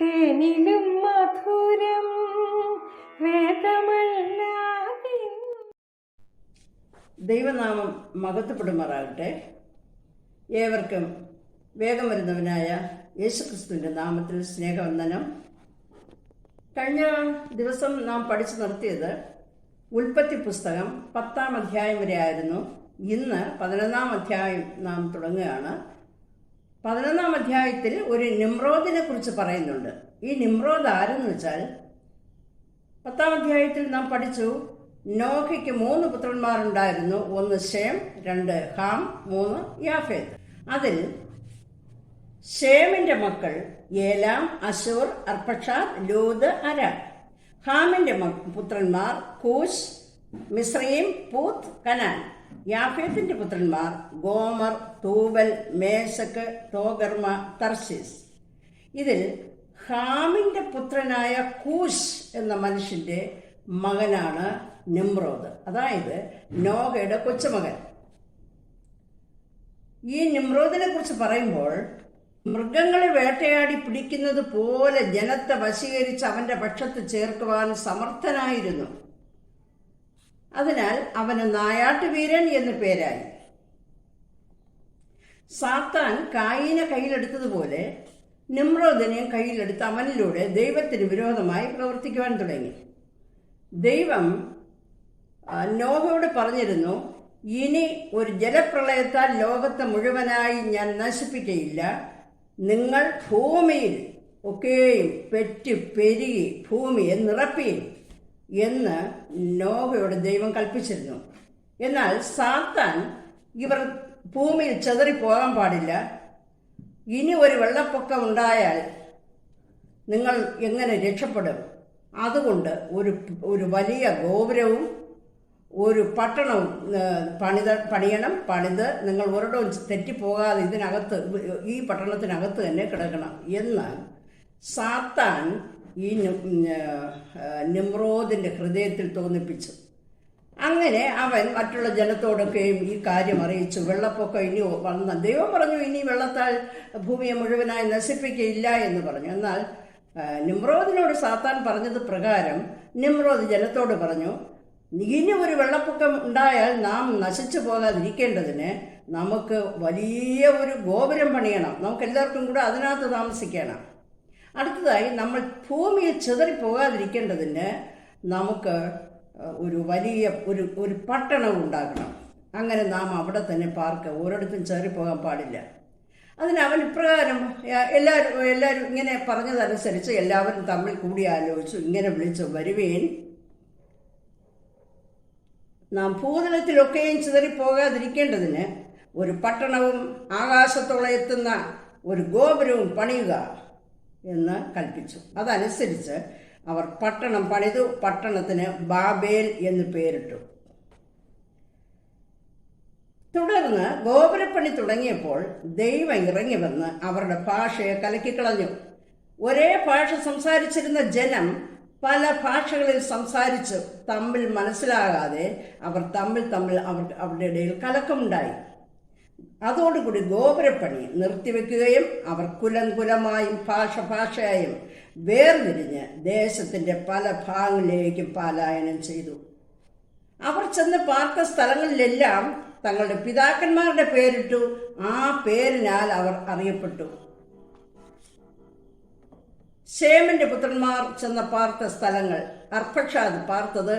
തേനിലും മധുരം ദൈവനാമം മഹത്വപ്പെടുമാറാകട്ടെ. ഏവർക്കും വേഗം വരുന്നവനായ യേശുക്രിസ്തുവിന്റെ നാമത്തിൽ സ്നേഹവന്ദനം. കഴിഞ്ഞ ദിവസം നാം പഠിച്ചു നിർത്തിയത് ഉൽപ്പത്തി പുസ്തകം പത്താം അധ്യായം വരെ ആയിരുന്നു ഇന്ന് പതിനൊന്നാം അധ്യായം നാം തുടങ്ങുകയാണ്. പതിനൊന്നാം അധ്യായത്തിൽ ഒരു നിമ്രോദിനെ കുറിച്ച് പറയുന്നുണ്ട്. ഈ നിമ്രോദ് ആരെന്ന് വെച്ചാൽ പത്താം അധ്യായത്തിൽ നാം പഠിച്ചു നോഹയ്ക്ക് മൂന്ന് പുത്രന്മാരുണ്ടായിരുന്നു. ഒന്ന് ഷേം രണ്ട് ഹാം മൂന്ന് യാഫേത്ത്. അതിൽ ഷേമിന്റെ മക്കൾ ഏലാം അശൂർ അർപ്പക്ഷാദ് ലൂദ് അര. ഹാമിന്റെ മ- പുത്രന്മാർ കൂശ് മിശ്രീം പൂത്ത് കനാൻ. യാഫേത്തിന്റെ പുത്രന്മാർ ഗോമർ തൂബൽ മേശക്ക് തോഗർമ തർശീസ്. ഇതിൽ ഹാമിന്റെ പുത്രനായ കൂശ് എന്ന മനുഷ്യന്റെ മകനാണ് നിമ്രോദ്. അതായത് നോഹയുടെ കൊച്ചുമകൻ. ഈ നിമ്രോദിനെ കുറിച്ച് പറയുമ്പോൾ മൃഗങ്ങളെ വേട്ടയാടി പിടിക്കുന്നത് പോലെ ജനത്തെ വശീകരിച്ച് അവന്റെ പക്ഷത്ത് ചേർക്കുവാൻ സമർത്ഥനായിരുന്നു. അതിനാൽ അവന് നായാട്ടുവീരൻ എന്ന് പേരായി. സാത്താൻ കായിനെ കയ്യിലെടുത്തതുപോലെ നിമ്രോദിനെയും കയ്യിലെടുത്ത് അവനിലൂടെ ദൈവത്തിന് വിരോധമായി പ്രവർത്തിക്കുവാൻ തുടങ്ങി. ദൈവം നോഹയോട് പറഞ്ഞിരുന്നു ഇനി ഒരു ജലപ്രളയത്താൽ ലോകത്തെ മുഴുവനായി ഞാൻ നശിപ്പിക്കയില്ല. നിങ്ങൾ ഭൂമിയിൽ ഒക്കെയും പെറ്റ് പെരുകി ഭൂമിയെ നിറപ്പിയും എന്ന് നോഹയോട് ദൈവം കൽപ്പിച്ചിരുന്നു. എന്നാൽ സാത്താൻ ഇവർ ഭൂമിയിൽ ചെതറിപ്പോകാൻ പാടില്ല. ഇനി ഒരു വെള്ളപ്പൊക്കം ഉണ്ടായാൽ നിങ്ങൾ എങ്ങനെ രക്ഷപ്പെടും? അതുകൊണ്ട് ഒരു ഒരു വലിയ ഗോപുരവും ഒരു പട്ടണവും പണിത പണിയണം പണിത് നിങ്ങൾ ഒരിടവും തെറ്റിപ്പോകാതെ ഇതിനകത്ത് ഈ പട്ടണത്തിനകത്ത് തന്നെ കിടക്കണം. എന്ന് സാത്താൻ ഈ നി- നിമ്രോദിന്റെ ഹൃദയത്തിൽ തോന്നിപ്പിച്ചു. അങ്ങനെ അവൻ മറ്റുള്ള ജനത്തോടൊക്കെയും ഈ കാര്യം അറിയിച്ചു. വെള്ളപ്പൊക്കം ഇനി വന്ന ദൈവം പറഞ്ഞു ഇനി വെള്ളത്താൽ ഭൂമിയെ മുഴുവനായി നശിപ്പിക്കയില്ല എന്ന് പറഞ്ഞു. എന്നാൽ നിമ്രോദിനോട് സാത്താൻ പറഞ്ഞത് പ്രകാരം നിമ്രോദ് ജനത്തോട് പറഞ്ഞു ഇനി ഒരു വെള്ളപ്പൊക്കം ഉണ്ടായാൽ നാം നശിച്ചു പോകാതിരിക്കേണ്ടതിന് നമുക്ക് വലിയ ഒരു ഗോപുരം പണിയണം. നമുക്ക് എല്ലാവർക്കും കൂടെ അതിനകത്ത് താമസിക്കണം. അടുത്തതായി നമ്മൾ ഭൂമിയിൽ ചിതറിപ്പോകാതിരിക്കേണ്ടതിന് നമുക്ക് ഒരു വലിയ ഒരു ഒരു പട്ടണം ഉണ്ടാക്കണം അങ്ങനെ നാം അവിടെ തന്നെ പാർക്ക് ഒരിടത്തും ചേറിപ്പോകാൻ പാടില്ല. അതിന് അവൻ ഇപ്രകാരം എല്ലാവരും എല്ലാവരും ഇങ്ങനെ പറഞ്ഞതനുസരിച്ച് എല്ലാവരും തമ്മിൽ കൂടി ആലോചിച്ചു ഇങ്ങനെ വിളിച്ചു വരുവേൻ നാം ഭൂതലത്തിലൊക്കെയും ചിതറിപ്പോകാതിരിക്കേണ്ടതിന് ഒരു പട്ടണവും ആകാശത്തോളം എത്തുന്ന ഒരു ഗോപുരവും പണിയുക. എന്ന് കൽപ്പിച്ചു. അതനുസരിച്ച് അവർ പട്ടണം പണിതു പട്ടണത്തിന് ബാബേൽ എന്ന് പേരിട്ടു. തുടർന്ന് ഗോപുരപ്പണി തുടങ്ങിയപ്പോൾ ദൈവം ഇറങ്ങി വന്ന് അവരുടെ ഭാഷയെ കലക്കിക്കളഞ്ഞു. ഒരേ ഭാഷ സംസാരിച്ചിരുന്ന ജനം പല ഭാഷകളിൽ സംസാരിച്ച്. തമ്മിൽ മനസ്സിലാകാതെ അവർ തമ്മിൽ തമ്മിൽ അവർ അവരുടെ ഇടയിൽ കലക്കമുണ്ടായി. അതോടുകൂടി ഗോപുരപ്പണി നിർത്തിവെക്കുകയും അവർ കുലം കുലമായും ഭാഷ ഭാഷയായും വേർതിരിഞ്ഞ് ദേശത്തിന്റെ പല ഭാഗങ്ങളിലേക്കും പലായനം ചെയ്തു. അവർ ചെന്ന് പാർത്ത സ്ഥലങ്ങളിലെല്ലാം തങ്ങളുടെ പിതാക്കന്മാരുടെ പേരിട്ടു. ആ പേരിനാൽ അവർ അറിയപ്പെട്ടു. ഷേമിന്റെ പുത്രന്മാർ ചെന്ന പാർത്ത സ്ഥലങ്ങൾ. അർപ്പക്ഷാദ് പാർത്തത്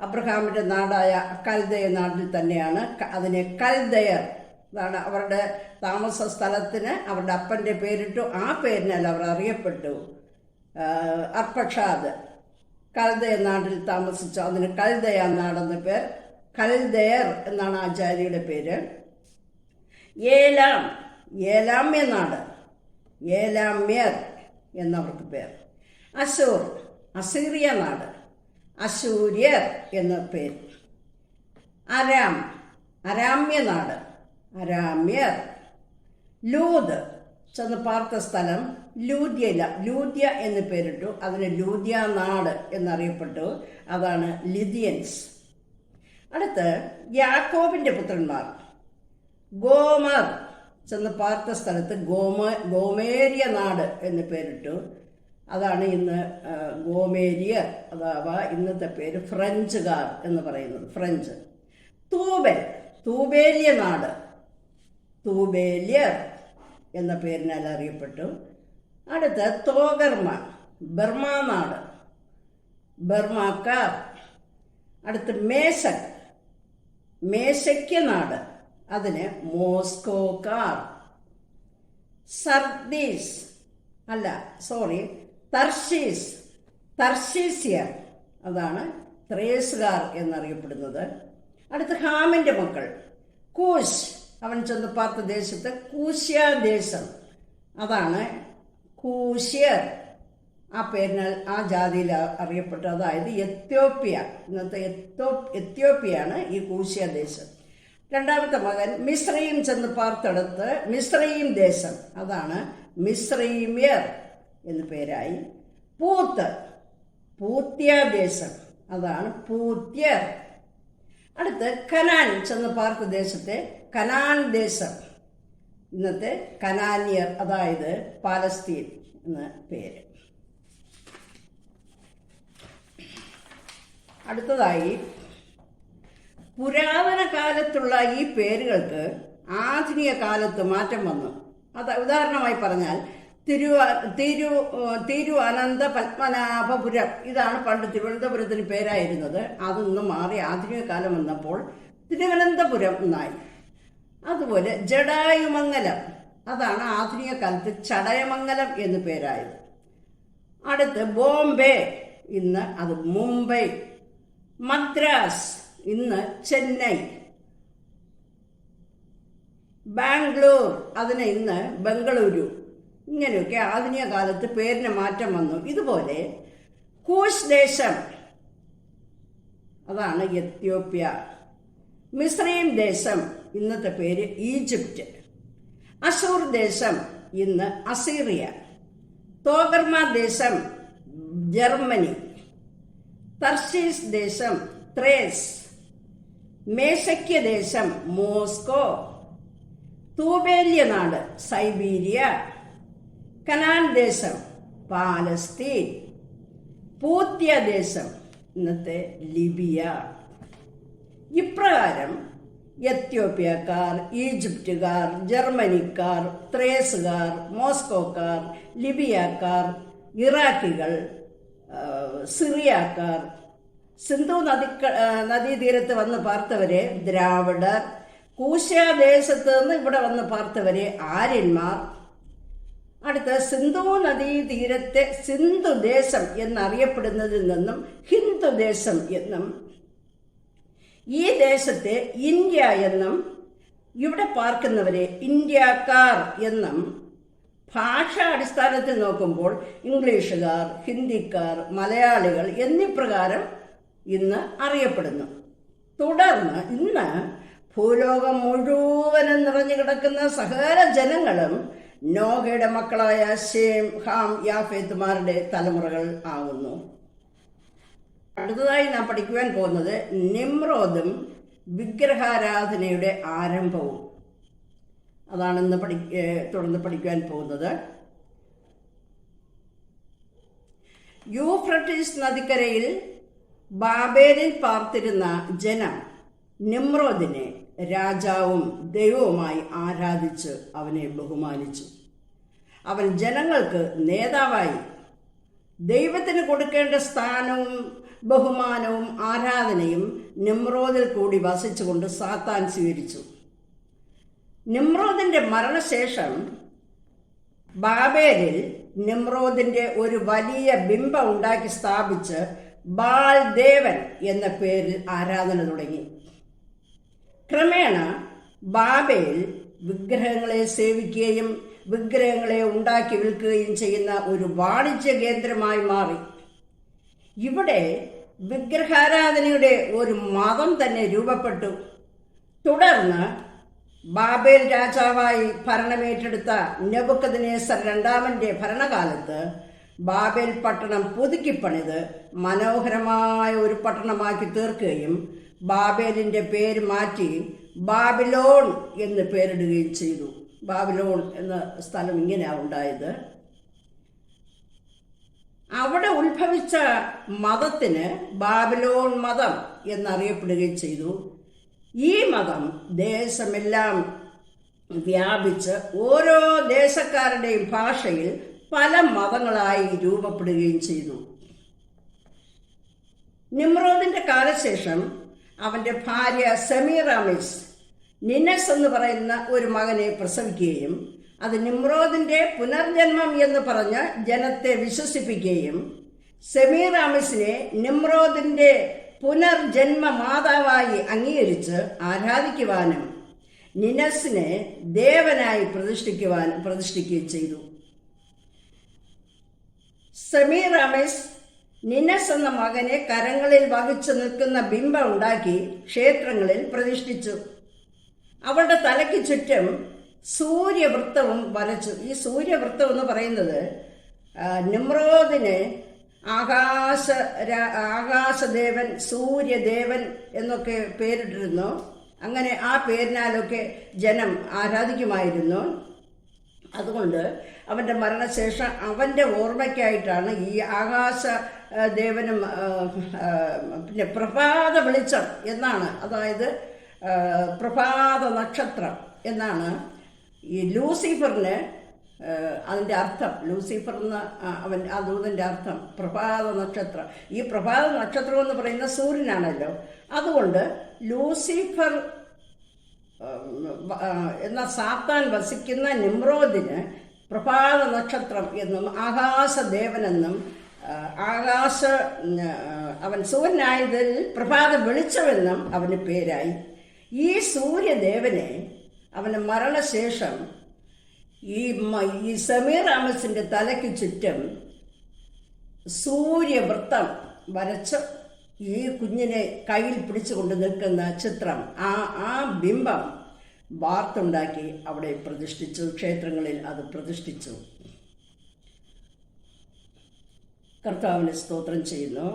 അബ്രഹാമിന്റെ നാടായ കൽദയ നാട്ടിൽ തന്നെയാണ്. അതിനെ കൽദയർ അതാണ് അവരുടെ താമസ സ്ഥലത്തിന് അവരുടെ അപ്പന്റെ പേരിട്ടു. ആ പേരിനാൽ അവർ അറിയപ്പെട്ടു. അർപ്പക്ഷാദ്. കൽദയ നാട്ടിൽ താമസിച്ചു. അതിന് കൽദയ നാടെന്ന പേർ. കൽദയർ എന്നാണ് ആചാര്യയുടെ പേര്. ഏലാം. ഏലാമ്യ നാട്. ഏലാമ്യർ എന്നവർക്ക് പേർ. അശൂർ. അസീറിയ നാട്. അശൂര്യർ എന്ന പേര്. അരാം. അരാമ്യ നാട്. അരാമ്യർ. ലൂത് ചെന്ന് പാർത്ത സ്ഥലം ലൂദ്യയില ലൂദ്യ എന്ന് പേരിട്ടു. അതിന് ലൂദ്യ നാട് എന്നറിയപ്പെട്ടു. അതാണ് ലിദിയൻസ് അടുത്ത് യാക്കോബിന്റെ പുത്രന്മാർ. ഗോമർ ചെന്ന് പാർത്ത സ്ഥലത്ത് ഗോമ ഗോമേരിയ നാട് എന്ന് പേരിട്ടു. അതാണ് ഇന്ന് ഗോമേരിയ അഥവാ ഇന്നത്തെ പേര് ഫ്രഞ്ചുകാർ എന്ന് പറയുന്നത്. ഫ്രഞ്ച്. തൂബൽ തൂബേലിയ നാട്. തൂബേലിയർ എന്ന പേരിനാൽ അറിയപ്പെട്ടു. അടുത്ത തോകർമ്മ ബർമ നാട് ബർമാക്കാർ. അടുത്ത് മേശൻ മേശയ്ക്ക് നാട് അതിന് മോസ്കോക്കാർ. സർദീസ് അല്ല സോറി തർഷീസ് തർഷീസിയർ അതാണ് ത്രേസുകാർ എന്നറിയപ്പെടുന്നത്. അടുത്ത് ഹാമിന്റെ മക്കൾ കൂശ് അവൻ ചെന്ന് പാർത്ത ദേശത്ത് കൂശ്യ ദേശം. അതാണ് കൂശ്യർ. ആ പേരിനാൽ ആ ജാതിയിൽ അറിയപ്പെട്ട അതായത് എത്യോപ്യ. ഇന്നത്തെ എത്തോ എത്യോപ്യയാണ് ഈ കൂശ്യ ദേശം. രണ്ടാമത്തെ മകൻ മിശ്രയും ചെന്ന് പാർത്തെടുത്ത് മിശ്രയും ദേശം. അതാണ് മിശ്രീമ്യർ എന്ന് പേരായി. പൂത്ത് പൂത്യ ദേശം. അതാണ് പൂത്യർ. അടുത്ത് കനാൻ ചെന്ന് പാർത്ത ദേശത്തെ കനാൻ ദേശം ഇന്നത്തെ കനാനിയർ അതായത് പാലസ്തീൻ എന്ന പേര്. അടുത്തതായി പുരാതന കാലത്തുള്ള ഈ പേരുകൾക്ക് ആധുനിക കാലത്ത് മാറ്റം വന്നു. അത് ഉദാഹരണമായി പറഞ്ഞാൽ തിരു തിരു തിരു അനന്ത പത്മനാഭപുരം ഇതാണ് പണ്ട് തിരുവനന്തപുരത്തിന് പേരായിരുന്നത്. അതൊന്നും മാറി ആധുനിക കാലം വന്നപ്പോൾ തിരുവനന്തപുരം എന്നായി അതുപോലെ ജഡായുമംഗലം. അതാണ് ആധുനിക കാലത്ത് ചടയമംഗലം എന്ന് പേരായത്. അടുത്ത് ബോംബെ ഇന്ന് അത് മുംബൈ. മദ്രാസ് ഇന്ന് ചെന്നൈ. ബാംഗ്ലൂർ അതിന് ഇന്ന് ബംഗളൂരു. ഇങ്ങനെയൊക്കെ ആധുനിക കാലത്ത് പേരിന് മാറ്റം വന്നു. ഇതുപോലെ കൂശ് ദേശം. അതാണ് എത്യോപ്യ. മിസ്രൈം ദേശം ഇന്നത്തെ പേര് ഈജിപ്റ്റ്. അഷൂർ ദേശം ഇന്ന് അസീറിയ. തോഗർമ ദേശം ജർമ്മനി. തർഷീസ് ദേശം ത്രേസ്. മേശയ്ക്ക് ദേശം മോസ്കോ. തൂബേല്യ നാട് സൈബീരിയ. കനാൻ ദേശം പാലസ്തീൻ. പൂത്യ ദേശം ഇന്നത്തെ ലിബിയ. ഇപ്രകാരം എത്യോപ്യക്കാർ ഈജിപ്തുകാർ ജർമ്മനിക്കാർ ത്രേസുകാർ മോസ്കോക്കാർ ലിബിയക്കാർ ഇറാഖികൾ സിറിയക്കാർ. സിന്ധു നദി നദീതീരത്ത് വന്ന് പാർത്തവരെ ദ്രാവിഡർ. കൂശ്യാദേശത്ത് നിന്ന് ഇവിടെ വന്ന് പാർത്തവരെ ആര്യന്മാർ. അടുത്ത സിന്ധു നദീതീരത്തെ സിന്ധു ദേശം എന്നറിയപ്പെടുന്നതിൽ നിന്നും ഹിന്ദുദേശം എന്നും ഈ ദേശത്തെ ഇന്ത്യ എന്നും ഇവിടെ പാർക്കുന്നവരെ ഇന്ത്യക്കാർ എന്നും ഭാഷ അടിസ്ഥാനത്തിൽ നോക്കുമ്പോൾ ഇംഗ്ലീഷുകാർ ഹിന്ദിക്കാർ മലയാളികൾ എന്നിപ്രകാരം ഇന്ന് അറിയപ്പെടുന്നു. തുടർന്ന് ഇന്ന് ഭൂലോകം മുഴുവനും നിറഞ്ഞു കിടക്കുന്ന സകല ജനങ്ങളും നോഗയുടെ മക്കളായ ഷേം ഹാം യാഫേത്തുമാരുടെ തലമുറകൾ ആകുന്നു അടുത്തതായി നാം പഠിക്കുവാൻ പോകുന്നത് നിമ്രോദും വിഗ്രഹാരാധനയുടെ ആരംഭവും. അതാണ് ഇന്ന് പഠി തുടർന്ന് പഠിക്കുവാൻ പോകുന്നത്. യൂഫ്രട്ടീസ് നദിക്കരയിൽ ബാബേലിൽ പാർത്തിരുന്ന ജനം നിമ്രോദിനെ രാജാവും ദൈവവുമായി ആരാധിച്ച് അവനെ ബഹുമാനിച്ചു. അവൻ ജനങ്ങൾക്ക് നേതാവായി ദൈവത്തിന് കൊടുക്കേണ്ട സ്ഥാനവും ബഹുമാനവും ആരാധനയും നിമ്രോദിൽ കൂടി വസിച്ചുകൊണ്ട് സാത്താൻ സ്വീകരിച്ചു. നിമ്രോദിന്റെ മരണശേഷം ബാബേലിൽ നിമ്രോദിന്റെ ഒരു വലിയ ബിംബം ഉണ്ടാക്കി സ്ഥാപിച്ച് ബാൽ ദേവൻ എന്ന പേരിൽ ആരാധന തുടങ്ങി. ക്രമേണ ബാബേൽ വിഗ്രഹങ്ങളെ സേവിക്കുകയും വിഗ്രഹങ്ങളെ ഉണ്ടാക്കി വിൽക്കുകയും ചെയ്യുന്ന ഒരു വാണിജ്യ കേന്ദ്രമായി മാറി. ഇവിടെ വിഗ്രഹാരാധനയുടെ ഒരു മതം തന്നെ രൂപപ്പെട്ടു. തുടർന്ന് ബാബേൽ രാജാവായി ഭരണമേറ്റെടുത്ത നെബുക്കദിനേസർ രണ്ടാമന്റെ ഭരണകാലത്ത് ബാബേൽ പട്ടണം പുതുക്കിപ്പണിത് മനോഹരമായ ഒരു പട്ടണമാക്കി തീർക്കുകയും ബാബേലിന്റെ പേര് മാറ്റി ബാബിലോൺ എന്ന് പേരിടുകയും ചെയ്തു. ബാബിലോൺ എന്ന സ്ഥലം ഇങ്ങനെയാണ് ഉണ്ടായത്. ഉത്ഭവിച്ച മതത്തിന് ബാബിലോൺ മതം എന്നറിയപ്പെടുകയും ചെയ്തു. ഈ മതം ദേശമെല്ലാം വ്യാപിച്ച് ഓരോ ദേശക്കാരുടെയും ഭാഷയിൽ പല മതങ്ങളായി രൂപപ്പെടുകയും ചെയ്തു. നിമ്രോദിന്റെ കാലശേഷം അവന്റെ ഭാര്യ സെമീറാമിസ് നിനസ് എന്ന് പറയുന്ന ഒരു മകനെ പ്രസവിക്കുകയും അത് നിമ്രോദിന്റെ പുനർജന്മം എന്ന് പറഞ്ഞ് ജനത്തെ വിശ്വസിപ്പിക്കുകയും സെമീറാമിസിനെ നിമ്രോദിന്റെ പുനർജന്മ മാതാവായി അംഗീകരിച്ച് ആരാധിക്കുവാനും നിനസിനെ ദേവനായി പ്രതിഷ്ഠിക്കുവാൻ പ്രതിഷ്ഠിക്കുകയും ചെയ്തു. സെമീറാമിസ് നിനസ് എന്ന മകനെ കരങ്ങളിൽ വഹിച്ചു നിൽക്കുന്ന ബിംബം ഉണ്ടാക്കി ക്ഷേത്രങ്ങളിൽ പ്രതിഷ്ഠിച്ചു. അവളുടെ തലയ്ക്ക് ചുറ്റും സൂര്യവൃത്തവും വരച്ചു. ഈ സൂര്യവൃത്തം എന്ന് പറയുന്നത് നിമ്രോദിന് ആകാശ ആകാശദേവൻ സൂര്യദേവൻ എന്നൊക്കെ പേരിട്ടിരുന്നു. അങ്ങനെ ആ പേരിനാലൊക്കെ ജനം ആരാധിക്കുമായിരുന്നു. അതുകൊണ്ട് അവന്റെ മരണശേഷം അവന്റെ ഓർമ്മയ്ക്കായിട്ടാണ് ഈ ആകാശ ദേവനും പിന്നെ പ്രഭാത വെളിച്ചം എന്നാണ്. അതായത് പ്രഭാത നക്ഷത്രം എന്നാണ് ഈ ലൂസിഫറിന് അതിന്റെ അർത്ഥം ലൂസിഫർ എന്ന അവൻ ആ ദൂതന്റെ അർത്ഥം പ്രഭാത നക്ഷത്രം. ഈ പ്രഭാത നക്ഷത്രം എന്ന് പറയുന്ന സൂര്യനാണല്ലോ. അതുകൊണ്ട് ലൂസിഫർ എന്ന സാത്താൻ വസിക്കുന്ന നിമ്രോദിന് പ്രഭാത നക്ഷത്രം എന്നും ആകാശദേവനെന്നും ആകാശ അവൻ സൂര്യനായതിൽ പ്രഭാത വെളിച്ചമെന്നും അവന് പേരായി. ഈ സൂര്യദേവനെ അവന് മരണശേഷം ഈ ഈ സമീർ ആമസിന്റെ തലയ്ക്ക് ചുറ്റും സൂര്യവൃത്തം വരച്ച് ഈ കുഞ്ഞിനെ കയ്യിൽ പിടിച്ചുകൊണ്ട് നിൽക്കുന്ന ചിത്രം ആ ആ ബിംബം വാർത്തുണ്ടാക്കി അവിടെ പ്രതിഷ്ഠിച്ചു ക്ഷേത്രങ്ങളിൽ അത് പ്രതിഷ്ഠിച്ചു. കർത്താവിനെ സ്തോത്രം ചെയ്യുന്നു.